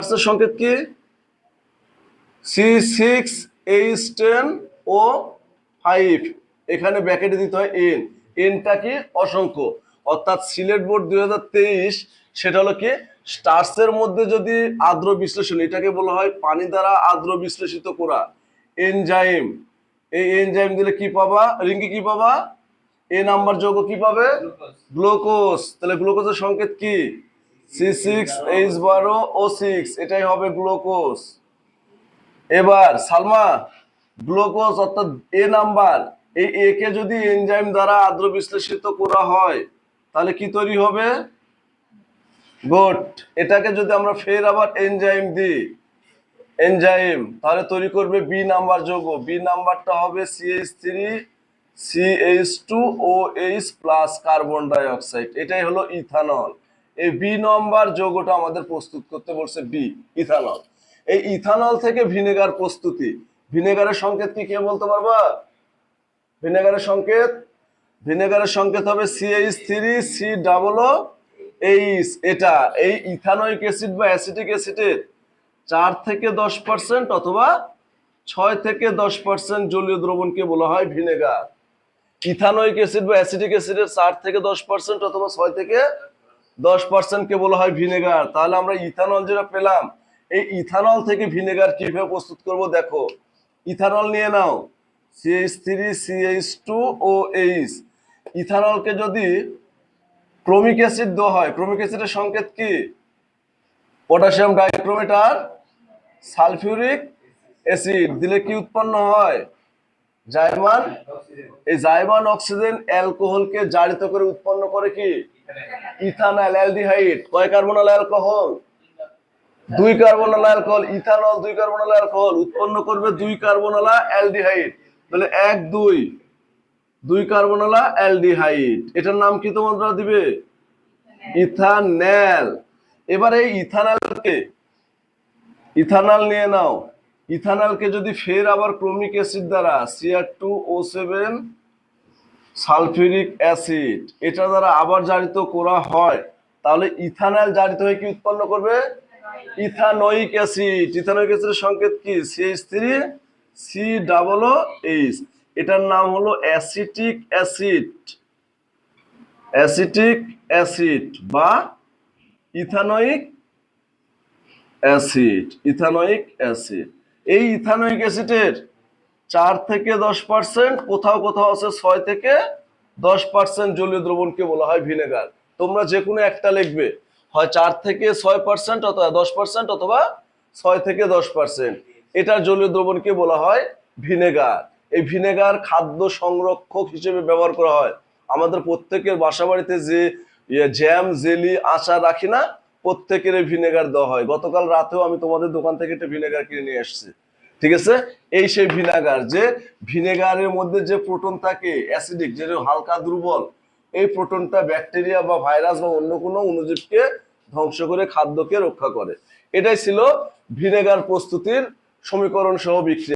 স্টার্সের সংকেত কি? C six H ten O five এখানে ব্যাকেটে দিতে হয় এন এনটা কি? অসংখ্য। অর্থাৎ সিলেট বোর্ড দুই হাজার তেইশ সেটা হলো কি? স্টার্সের মধ্যে যদি আর্দ্র বিশ্লেষণ এটাকে বলা হয় পানি দ্বারা আর্দ্র বিশ্লেষিত করা। এনজাইম। এই এনজাইম দিলে কি পাবা? রিঙ্কি কি পাবা? এ নাম্বার যৌগ কি পাবে? গ্লুকোজ। তাহলে গ্লুকোজের সংকেত কি? সি সিক্স এইচ বারো ও সিক্স এটাই হবে গ্লুকোজ এবার, সালমা গ্লুকোজ অর্থাৎ এ নাম্বার এই এ কে যদি এনজাইম দ্বারা আদ্র বিশ্লেষিত করা হয়, তাহলে কি তৈরি হবে? গুড এটাকে যদি আমরা ফের আবার এনজাইম দিই এনজাইম তাহলে তৈরি করবে বি নাম্বার যৌগ বি নাম্বারটা হবে CH three CH two O H plus carbon dioxide এটাই হলো ইথানল এই বি নাম্বার যৌগটা আমাদের প্রস্তুত করতে বলছে বি ইথানল এই ইথানল থেকে ভিনেগার প্রস্তুতি। ভিনেগারের সংকেত কি, কে বলতে পারবা? ভিনেগারের সংকেত? ভিনেগারের সংকেত হবে CH three C double H এটা, এই ইথানোইক অ্যাসিড বা অ্যাসিটিক অ্যাসিডের চার থেকে দশ পার্সেন্ট অথবা ছয় থেকে দশ পার্সেন্ট জলীয় দ্রবণকে বলা হয় ভিনেগার ইথানোইক অ্যাসিড বা অ্যাসিটিক অ্যাসিডের চার থেকে দশ পার্সেন্ট অথবা ছয় থেকে দশ পার্সেন্টকে বলা হয় ভিনেগার, তাহলে আমরা ইথানল যেটা পেলাম, এই ইথানল থেকে ভিনেগার কীভাবে প্রস্তুত করব দেখো, ইথানল নিয়ে নাও CH three CH two O H. ইথানলকে যদি ক্রোমিক অ্যাসিড দেওয়া হয়, ক্রোমিক অ্যাসিডের সংকেত কি? পটাশিয়াম ডাইক্রোমেট সালফিউরিক অ্যাসিড, দিলে কি উৎপন্ন হয়? জাইমান এই জাইমান অক্সিজেন অ্যালকোহলকে জারিত করে উৎপন্ন করে কি? ইথানল, অ্যালডিহাইড কয় কার্বনাল অ্যালকোহল। দুই কার্বনাল অ্যালকোহল, ইথানল, দুই কার্বনাল অ্যালকোহল। উৎপন্ন করবে দুই কার্বনালা অ্যালডিহাইড। তাহলে এক, দুই। দুই কার্বনালা অ্যালডিহাইড। এটার নাম কি তোমরা দিবে? ইথানল। এবার এই ইথানলকে, ইথানল নিয়ে নাও। ইথানলকে যদি ফের আবার ক্রোমিক অ্যাসিড দ্বারা, CR two O seven sulphuric acid, এটা দ্বারা আবার জারিত করা হয়, তাহলে ইথানল জারিত হয়ে কি উৎপন্ন করবে? Ethanoic acid. ইথানোইক অ্যাসিডের সংকেত কি? CH three C double O H এটার নাম হলো অ্যাসিটিক অ্যাসিড। অ্যাসিটিক অ্যাসিড বা ইথানোইক অ্যাসিড। Ethanoic acid. এই ইথানোইক অ্যাসিডের চার থেকে দশ পার্সেন্ট, কোথাও কোথাও আছে ছয় থেকে দশ পার্সেন্ট জলীয় দ্রবণকে বলা হয় ভিনেগার। তোমরা যে কোনো একটা লিখবে, হয় চার থেকে ছয় পার্সেন্ট অথবা দশ পার্সেন্ট অথবা ছয় থেকে দশ পার্সেন্ট। এটার জলীয় দ্রবণকে বলা হয় ভিনেগার। এই ভিনেগার খাদ্য সংরক্ষক হিসেবে ব্যবহার করা হয়। আমাদের প্রত্যেকের বাসা বাড়িতে যে ইয়ে জ্যাম, জেলি, আচার রাখি না, প্রত্যেকের ভিনেগার দেওয়া হয়। গতকাল রাতেও আমি তোমাদের দোকান থেকে একটা ভিনেগার কিনে নিয়ে এসেছি। ঠিক আছে? এই সেই ভিনেগার যে ভিনেগারের মধ্যে যে প্রোটন থাকে, অ্যাসিডিক যে হালকা দুর্বল, এই প্রোটনটা ব্যাকটেরিয়া বা ভাইরাস বা অন্য কোনো অনুজীবকে ধ্বংস করে খাদ্যকে রক্ষা করে। এটাই ছিল ভিনেগার প্রস্তুতির সমীকরণ সহ বিক্রিয়া।